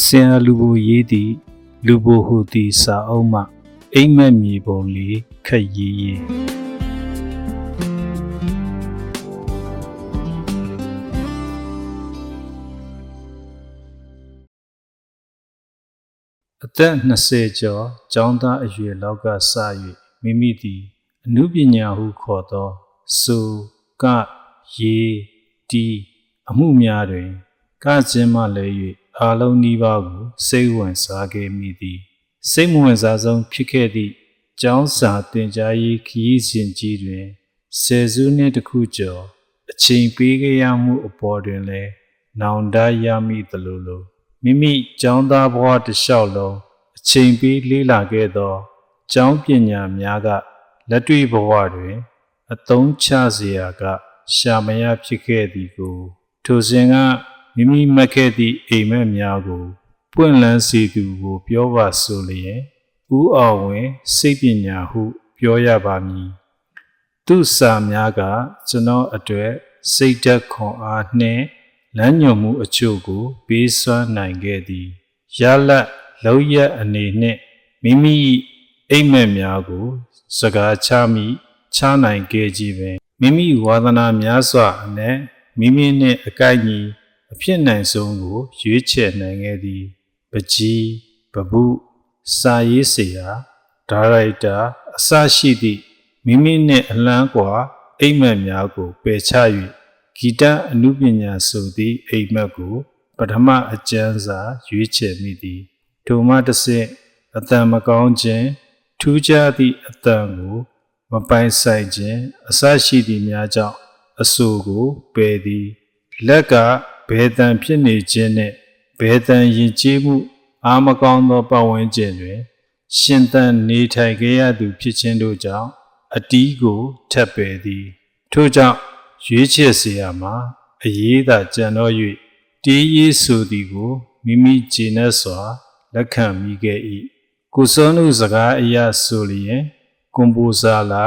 စင်အလူဘိုရေးသည်လူဘိုဟူသည်စာအုပ်မှအိမ်မက်မြေပုံလေးခက်ရေးရေးအသက်20ကျော်ကျောင်းသားအရွယ်လောက်ကစ၍မိမိသည်အနုပညာဟုခေါ်သောဆိုကရေတီအမှုများတွင်ကခြင်းမှလည်း၍ အားလုံးနီးပါးကိုစိတ်ဝင်စားခဲ့မိသည်စိတ်မဝင်စားဆုံးဖြစ်ခဲ့သည့်ကျောင်းစာသင်ကြားရေးခရီးစဉ်ကြီးတွင်ဆယ်စုနှစ်တခုကျော်အချိန်ပေးခဲ့ရမှုအပေါ်တွင်လည်းနောင်တရမိသလိုလိုမိမိကျောင်းသားဘဝတစ်လျှောက်လုံးအချိန်ပေးလေ့လာခဲ့သောကျောင်းပညာများကလက်တွေ့ဘဝတွင် အသုံးချစရာက ရှာမရဖြစ်ခဲ့သည်ကို ထိုစဉ်က မိမိမှတ်ခဲ့သည့်အိမ်မက်များကိုပွင့်လန်းစေသူကို ပြောပါဆိုလျင်ဦးအောင်ဝင်စိတ်ပညာဟုပြောရပါမည်သူစာများကကျွန်တော်အတွက်စိတ်ဓာတ်ခွန်အားနှင့်လမ်းညွှန်မှုအချို့ကိုပေးစွမ်းနိုင်ခဲ့သည်ရလတ်လောက်ရအနေနှင့်မိမိအိမ်မက်များကို စကားချမိချနိုင်ခဲ့ကြပင်မိမိဝါသနာများစွာအနက်မိမိနှင့်အကိုက်ညီ အဖြစ်နိုင်ဆုံးကို ရွေးချယ်နိုင်ခဲ့သည်ပကြီးပပုစာရေးဆရာဒါရိုက်တာအစရှိသည့်မိမိနှင့်အလန်းကွာအိမ်မက်များကိုပယ်ချ၍ဂီတအနုပညာဆိုသည့်အိမ်မက်ကိုပထမအကျဉ်းစာရွေးချယ်မိသည်ထိုမှတစ်ဆင့်အတန်မကောင်းခြင်းထူးခြားသည့်အတန်ကိုမပိုင်ဆိုင်ခြင်းအစရှိသည့်များကြောင့်အဆိုကိုပယ်သည်လက်က ဘယ်တန်ဖြစ်နေခြင်းနှင့်ဘယ်တန်ယဉ်ကျေးမှုအာမကောင်းသောပတ်ဝန်းကျင်တွင် ရှင်သန်နေထိုင်ခဲ့ရသူဖြစ်ခြင်းတို့ကြောင့်အတီးကိုထပ်ပယ်သည်ထို့ကြောင့်ရွေးချယ်เสียမှာအရေးသာကြံတော့၍တေးရေးဆိုသည်ကိုမိမိခြေနှက်စွာလက်ခံမိခဲ့၏ကိုစောနုစကားအရဆိုလျင်ကွန်ပိုဇာလာ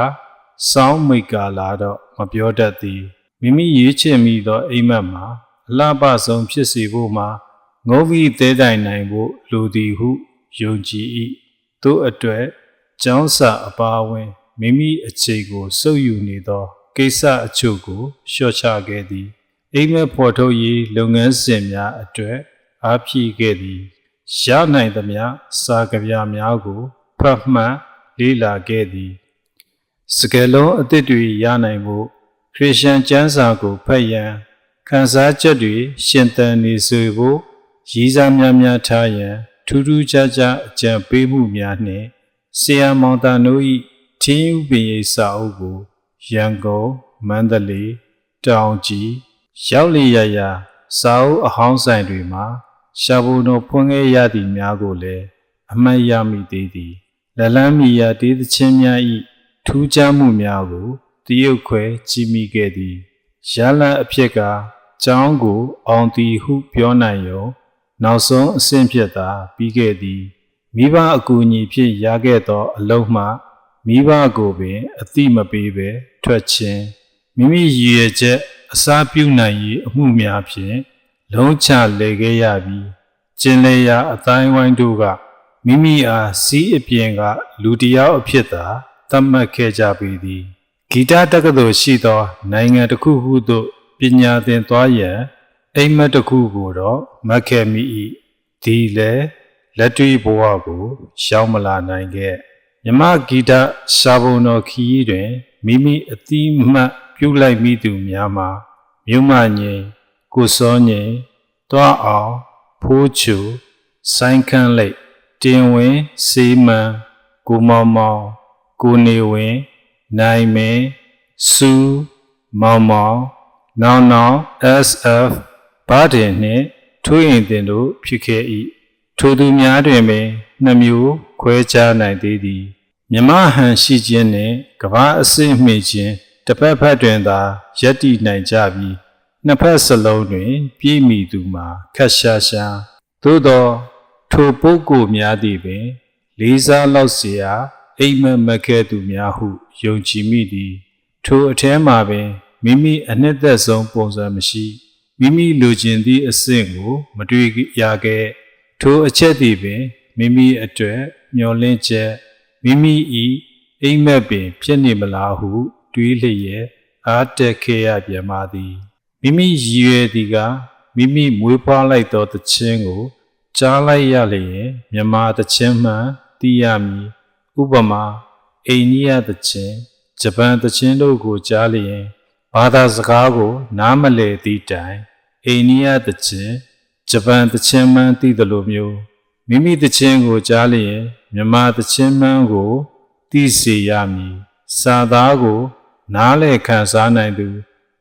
စောင်းမိတ်ကာလာတော့မပြောတတ်သည်မိမိရွေးချယ်မိသောအိမ်မက်မှာ အလှပဆုံးဖြစ်စေဖို့မှာငုံပြီးသေးတိုင်နိုင်ဖို့လိုသည်ဟုယုံကြည်၏တို့အတွက်ကျောင်းစာအပါအဝင်မိမိအခြေကိုစုပ်ယူနေသောကိစ္စအချို့ကိုလျှော့ချခဲ့သည်အိမ်မက်ဖော်ထုတ်ရေးလုပ်ငန်းစဉ်များအတွက်အားဖြည့်ခဲ့သည်ရနိုင်သမျှစာကြပြများကိုဖတ်မှတ်လေ့လာခဲ့သည်စကယ်လုံးအသစ်တွေရနိုင်ဖို့ခရစ်ယာန်ကျမ်းစာကိုဖတ်ရန် ခန်းစားချက်တွေရှင်သန်နေစေဖို့ရည်စားများများထားရန်ထူးထူးခြားခြားအကြံပေးမှုများနှင့်ဆရာမောင်တန်တို့၏ထင်းဥပင်ရေးစာအုပ်ကိုရန်ကုန်မန္တလေးတောင်ကြီးရောက်လျရရစာအုပ်အဟောင်းဆိုင်တွေမှာရှာဘုံတော်ဖွင့်ခဲ့ရသည့်များကိုလည်းအမှတ်ရမိသေးသည်လလန်းမီယာတေးသချင်းများ၏ထူးခြားမှုများကိုတရုတ်ခွဲကြည့်မိခဲ့သည်ရလန့်အဖြစ်က ကျောင်းကို အောင်တီဟုပြောနိုင်ရုံနောက်ဆုံးအဆင့်ဖြစ်သာပြီးခဲ့သည်မိဘအကူအညီဖြင့်ရခဲ့သော အလုံးမှမိဘကိုပင် အတိမပေးဘဲထွက်ခြင်းမိမိရည်ရွယ်ချက်အစားပြုနိုင်ရေးအမှုများဖြင့်လုံးချလေခဲ့ရပြီးကျင်လေရာအတိုင်းဝိုင်းတို့ကမိမိအားစီးအပြင်က လူတစ်ယောက်အဖြစ်သာသတ်မှတ်ခဲ့ကြပေသည်ဂီတတက္ကသိုလ်ရှိသော နိုင်ငံတစ်ခုခုသို့ ပညာသင်သွားရန်အိမ်မက်တစ်ခုကိုတော့မတ်ခဲ့မိ၏ဒီလေလက်တွေ့ဘဝကိုရှောင်းမလာနိုင်ခဲ့မြမဂီတရှားဘုံတော်ခီးတွင်မိမိအတိမတ်ပြုလိုက်မိသူများမှာမြုံမငိန်ကိုစောငိန်တွားအောင်ဖိုးချူဆိုင်ခန့်လိတ်တင်ဝင်စေးမန်ကိုမောင်မောင်ကိုနေဝင်နိုင်မင်းစူမောင်မောင် နောင်နောင် SF ဘာတင်နှင့်ထိုးရင်တင်တို့ဖြစ်ခဲ့၏ထိုသူများတွင်ပင်နှမျိုးခွဲခြားနိုင်သေးသည်မြမဟန်ရှိခြင်းနှင့်ကဘာအစစ်မှီခြင်းတစ်ဖက်ဖက်တွင်သာယက်တည်နိုင်ကြပြီးနှစ်ဖက်စလုံးတွင် ပြည့်မီသူမှာခက်ရှာရှာသို့သောထိုပုဂ္ဂိုလ်များသည်ပင် လေးစားလောက်เสียအိမ်မက်မက်ခဲ့သူများဟုယုံကြည်မိသည် ထိုအထဲမှာပင် မိမိအနှစ်သက်ဆုံးပုံစံမရှိမိမိလိုချင်သည့်အဆင့်ကို မတွေ့ရခဲ့ထိုအချက်သည်ပင်မိမိအတွက်မျောလင့်ချက်မိမိဤအိမ်မက်ပင်ဖြစ်နေမလားဟု တွေးလျက်အားတက်ခဲ့ရပြန်ပါသည်မိမိရည်ရွယ်သည်ကမိမိမွေးဖွားလိုက်သောသခြင်းကိုကြားလိုက်ရလျင်မြမာသခြင်းမှန်သိရမည်ဥပမာအိန္ဒိယသခြင်းဂျပန်သခြင်းတို့ကိုကြားလျင် ဘာသာစကားကို နားမလည်သည့်တိုင်အိန္ဒိယသခြင်းဂျပန်သခြင်းမှန်သိသလိုမျိုးမိမိသခြင်းကိုကြားလျင်မြမာသခြင်းမှန်ကိုသိစေရမည်စာသားကို နားလည်ခံစားနိုင်သူ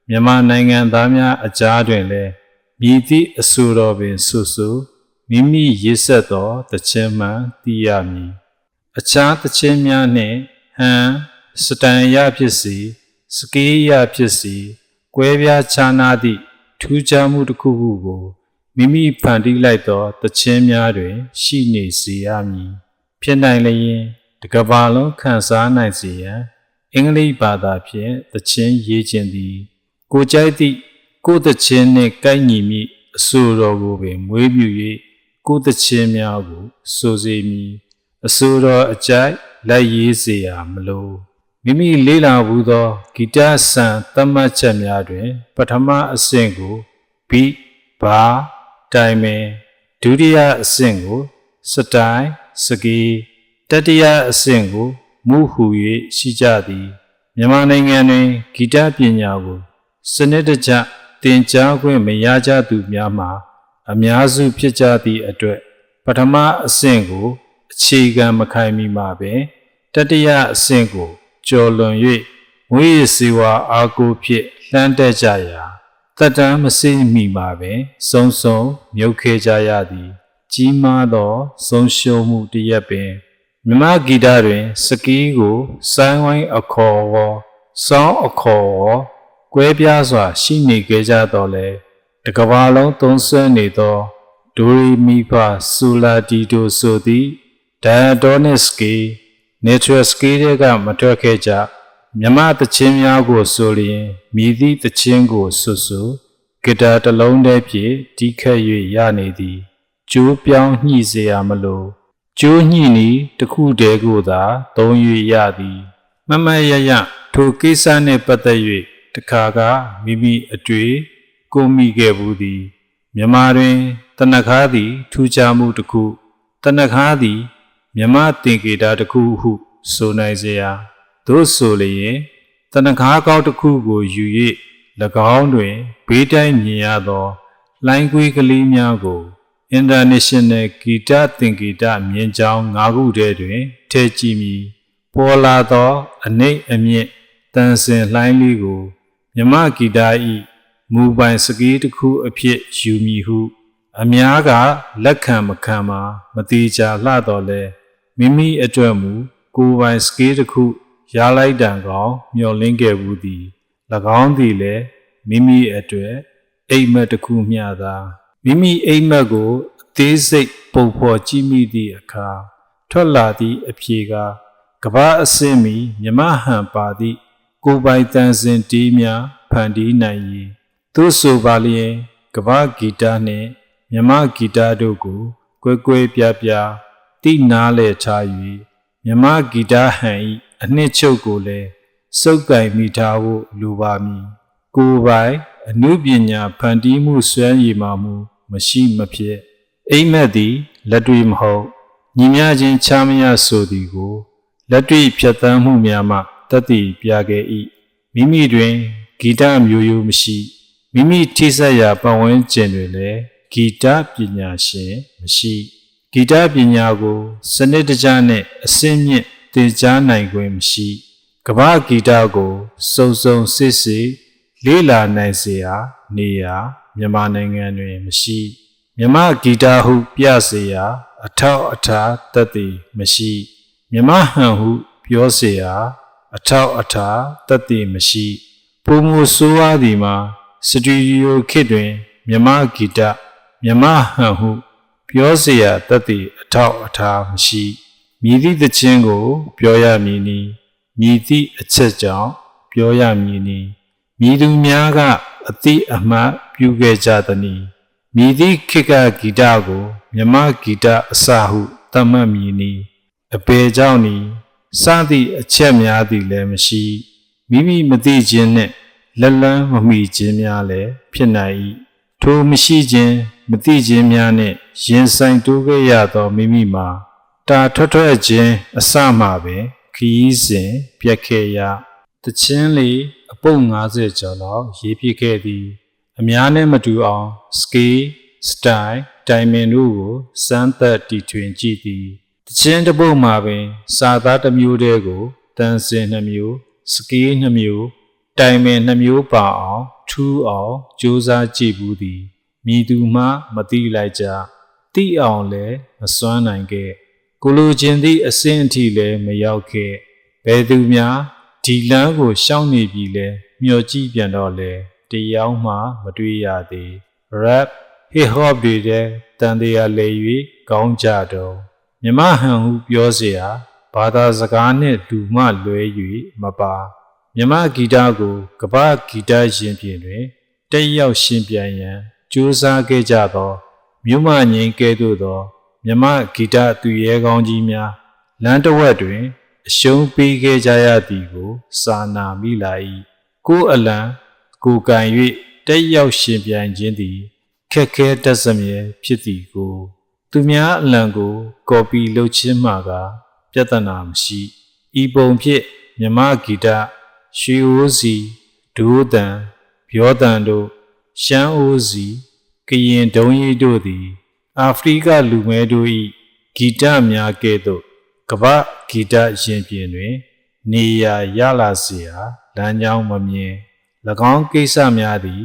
မြန်မာနိုင်ငံသားများအကြားတွင်လည်းမြည်သည့်အဆိုတော်ပင်ဆူဆူမိမိရစ်ဆက်သောသခြင်းမှန်သိရမည်အခြားသခြင်းများနှင့်ဟန်စတန်ရဖြစ်စီ စကေးရဖြစ်စီကွဲပြားခြားနားသည့်ထူးခြားမှုတစ်ခုခုကိုမိမိဖန်တီးလိုက်သောသခြင်းများတွင် ရှိနေစေရမည်ဖြစ်နိုင်လျင်တကဘာလုံးခန်းစားနိုင်စေရန်အင်္ဂလိပ်ဘာသာဖြင့်သခြင်းရေးခြင်းသည် ကိုကြိုက်သည့်ကိုယ်သခြင်းနှင့်ကိုက်ညီမိအဆိုတော်ကိုပင်မွေးမြူ၍ကိုယ်သခြင်းများကိုဆိုစေမည်အဆိုတော်အကြိုက်လက်ရေးစေရမလို့ မိမိလေးလာဘူးသောဂီတဆန်သတ်မှတ်ချက်များတွင် ပထမအဆင့်ကိုဘီဘာတိုင်မင်ဒုတိယအဆင့်ကိုစတိုင်စကီတတိယအဆင့်ကိုမူဟူ၍ရှိကြသည်မြန်မာနိုင်ငံတွင်ဂီတပညာကိုစနစ်တကျသင်ကြားခွင့်မရကြသူများမှာ အများစုဖြစ်ကြသည့်အတွက်ပထမအဆင့်ကို အခြေခံမခိုင်မီမှာပင်တတိယအဆင့်ကို ကျော်လွန်၍မွေးရစေဝါအားကိုဖြင့်လှမ်းတက်ကြရာတက်တမ်းမစိမီမှာပင်စုံစုံမြုပ်ခဲကြရသည် ကြီးမားသောဆုံးရှုံးမှုတစ်ရက်ပင်မြမဂီတတွင် စကီးကိုဆိုင်းဝိုင်းအခေါ်ဝစောင်းအခေါ်ဝကွဲပြားစွာ ရှိနေကြကြတော့လေတကဘာလုံးသုံးဆွဲနေသောဒိုရီမီဖာဆူလာတီတိုဆိုသည်ဒန်ဒေါနစ်စကီ နေထရစကီတွေကမထွက်ခဲ့ကြမြမသချင်းများကိုဆိုလျင်မြည်သည့်သချင်းကိုဆွဆွဂီတာတစ်လုံးတည်းဖြင့်တီးခတ်၍ရနေသည်ကျိုးပြောင်းညှိเสียမလို့ကျိုးညှိနီတစ်ခုတည်းကိုသာသုံး၍ရသည်မမရရထိုကိစ္စနှင့်ပတ်သက်၍တခါကမိမိအတွေ့ကိုမိခဲ့ဘူးသည်မြမတွင်တနခါးသည်ထူးခြားမှုတစ်ခုတနခါးသည် မြမသင်္ကေတာတစ်ခုဟု ဆိုနိုင်စရာတို့ဆိုလျင်တဏ္ဍာကောက်တစ်ခုကိုယူ၍၎င်းတွင်ဘေးတိုင်းမြင်ရသောလှိုင်းကွေးကလေးများကို International ဂီတသင်္ကေတမြင်ကြောင်း၅ခုတည်းတွင်ထည့်ကြည့်မည်ပေါ်လာသော အနှိတ်အမြင့်တန်ဆင်လှိုင်းလေးကိုမြမဂီတဤမူပိုင်စကီးတစ်ခုအဖြစ်ယူမည်ဟု အများကလက်ခံမခံမှာမတိကြလှတော့လဲ မိမိအတွက်မူကိုယ်ပိုင်စကီးတစ်ခုရလိုက်တံကောင်မျောလင်းခဲ့ဘူးသည်၎င်းသည်လည်းမိမိအတွက်အိမ်မက်တစ်ခုမျှသာမိမိအိမ်မက်ကိုအသေးစိတ်ပုံဖော်ကြည့်မိသည့်အခါထွက်လာသည့်အဖြေကကဘာအစင်းမီမြမဟန်ပါသည့်ကိုပိုင်တန်စင်တီးများဖန်တီးနိုင်၏သို့ဆိုပါလျင်ကဘာဂီတနှင့်မြမဂီတတို့ကို ကွဲကွဲပြားပြား တိနားလဲချ၍မြမဂီတဟန်၏အနှစ်ချုပ်ကိုလည်းစုပ်ကင်မိထားဖို့လိုပါမည်ကိုယ်ပိုင်အနုပညာဖန်တီးမှုစွမ်းရည်မှမူမရှိမဖြစ်အိမ်မက်သည်လက်တွေ့မဟုတ်ညီမြချင်းချားမရဆိုသည်ကိုလက်တွေ့ဖြတ်သန်းမှုများမှတတ်သိပြခဲ့၏မိမိတွင်ဂီတမျိုးရိုးမရှိမိမိထိဆက်ရာပတ်ဝန်းကျင်တွင်လည်းဂီတပညာရှင်မရှိ ဂီတပညာကို စနစ်တကျနဲ့အစင်းမြင့်သင်ကြားနိုင်ခွင့်မရှိကမ္ဘာဂီတကိုစုံစုံစစ်စစ်လေ့လာနိုင်စေရာနေရာမြန်မာနိုင်ငံတွင်မရှိမြမဂီတဟု ပြစေရာ အထောက်အထားတတ်သည်မရှိမြမဟန်ဟုပြောစေရာအထောက်အထားတတ်သည်မရှိပုံမှုဆိုးဝါးသည်မှာစတူဒီယိုခေတ်တွင်မြမဂီတမြမဟန်ဟု ပြောเสียရာတတ်သည်အထောက်အထားမရှိမြည်သည့်သခြင်းကို ပြောရမည်နီမြည်သည့်အချက်ကြောင့်ပြောရမည်နီမြည်သူများကအတိအမှတ်ပြုခဲ့ကြသည်နီမြည်သည့်ခေတ်ကဂီတကို မြမဂီတအစဟုသတ်မှတ်မည်နီအပေကြောင့်နီစသည့်အချက်များသည်လည်းမရှိမိမိမသိခြင်းနှင့်လက်လန်းမမိခြင်းများလည်းဖြစ်နိုင်၏ထိုမရှိခြင်း မသိခြင်းများနှင့်ရင်ဆိုင်တိုးခဲ့ရသောမိမိမှာတာထွက်ထွက်ခြင်းအစမှပင်ခီးစဉ်ပြက်ခဲ့ရတချင်းလေးအပုတ်90ကျော်လောက်ရေးပြခဲ့သည်အများနဲ့မတူအောင်စကေးစတိုင်တိုင်မင်တို့ကိုစမ်းသက်တီထွင်ကြည့်သည်တချင်းတစ်ပုတ်မှာပင် စာသားတစ်မျိုးတည်းကိုတန်စင်နှမျိုးစကေးနှမျိုးတိုင်မင်နှမျိုးပါအောင်ထူးအောင်စူးစမ်းကြည့်ဘူးသည် မိသူမှမသိလိုက်ကြတိအောင်လည်းမစွမ်းနိုင်ခဲ့ကိုလိုချင်သည့်အဆင့်အထိလည်းမရောက်ခဲ့ဘယ်သူများဒီလမ်းကိုရှောင်နေပြီလဲမျောကြည့်ပြန်တော့လေတရားမှမတွေ့ရသေး rap hip hop တွေတဲ့တန်တရားလေ၍ကောင်းကြတော့မြမဟန်ဟုပြောเสียဘာသာစကားနှင့်လူမှလွဲ၍မပါမြမဂီတကိုကပ္ပဂီတရှင်ပြင်တွင်တက်ရောက်ရှင်ပြန်ရန် ကြိုးစားခဲ့ကြသောမြို့မငိန်ကဲ့သို့သောမြမဂီတသူရဲကောင်းကြီးများလမ်းတစ်ဝက်တွင် အရှုံးပေးခဲ့ကြရသည်ကို စာနာမိလာ၏ကိုယ်အလံကိုကံ၍တက်ရောက်ရှင်ပြန်ခြင်းသည်ခက်ခဲတတ်စမြဲဖြစ်သည်ကို သူများအလံကို ကော်ပီလုပ်ခြင်းမှာကပြဿနာမရှိဤပုံဖြင့်မြမဂီတရွှေအိုးစီဒိုးတန်ဗျောတန်တို့ ရှမ်းအိုးစီကရင်ဒုံရီတို့သည် အာဖရိကလူမဲတို့၏ဂီတများကဲ့သို့ကမ္ဘာဂီတရင်ပြင်တွင် နေရာရလာစေရာလမ်းကြောင်းမမြင်၎င်းကိစ္စများသည်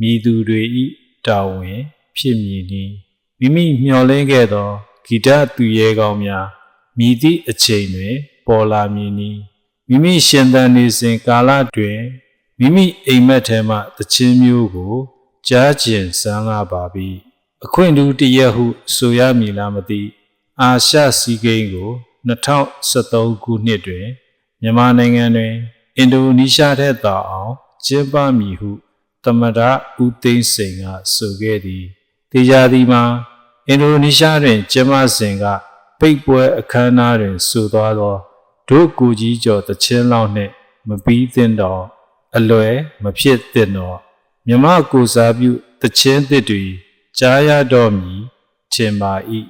မိသူတွေ၏တာဝန်ဖြစ်မည်နီမိမိမျှော်လင့်ခဲ့သောဂီတသူရဲကောင်းများမိသည့်အချိန်တွင် ပေါ်လာမည်နီမိမိရှင်သန်နေစဉ်ကာလတွင် မိမိအိမ်မက်ထဲမှတခြင်းမျိုးကိုကြားကျင်စမ်းလာပါပြီအခွင့်တူတရက်ဟု ဆိုရမည်လားမသိအာရှစီဂိမ်းကို2013ခုနှစ်တွင်မြန်မာနိုင်ငံတွင်အင်ဒိုနီးရှားထက်သာအောင်ကျင်းပမည်ဟုသမ္မတဦးသိန်းစိန်ကဆိုခဲ့သည်တေချာသည်မှာအင်ဒိုနီးရှားတွင်ကျင်းပစဉ်ကပိတ်ပွဲအခမ်းအနားတွင်ဆိုသွားသောဒုကိုကြီးကျော်တချင်းလောက်နှင့်မပြီးသင့်တော့ အလွယ်မဖြစ်သင့်တော့မြမကိုစားပြုတချင်းသစ်တွေကြားရတော့မည်ထင်ပါ၏